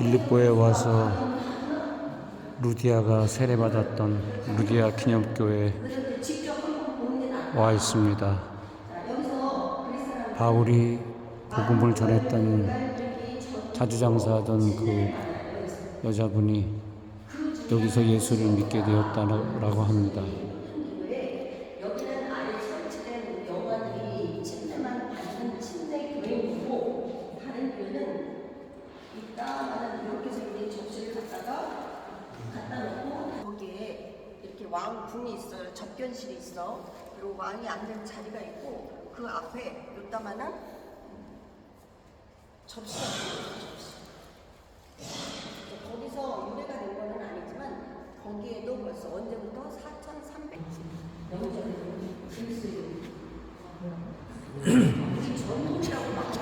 빌립보에 와서 루디아가 세례받았던 루디아 기념교회에 와 있습니다. 바울이 복음을 전했던 자주 장사하던 그 여자분이 여기서 예수를 믿게 되었다라고 합니다. 여기는 아예 설치된 영화들이 침대만 받는 침대 교회이고 다른 교회는 이따가는 이렇게 생긴 접시를 갖다가 갖다 놓고 거기에 이렇게 왕궁이 있어요. 접견실이 있어. 그리고 왕이 앉는 자리가 있고 그 앞에 요따만한 접시가 있어요. 접시. 거기서 유래가 된 거는 아니지만 거기에도 벌써 언제부터 4,300년 전에 그리스도 이 전문이라고 막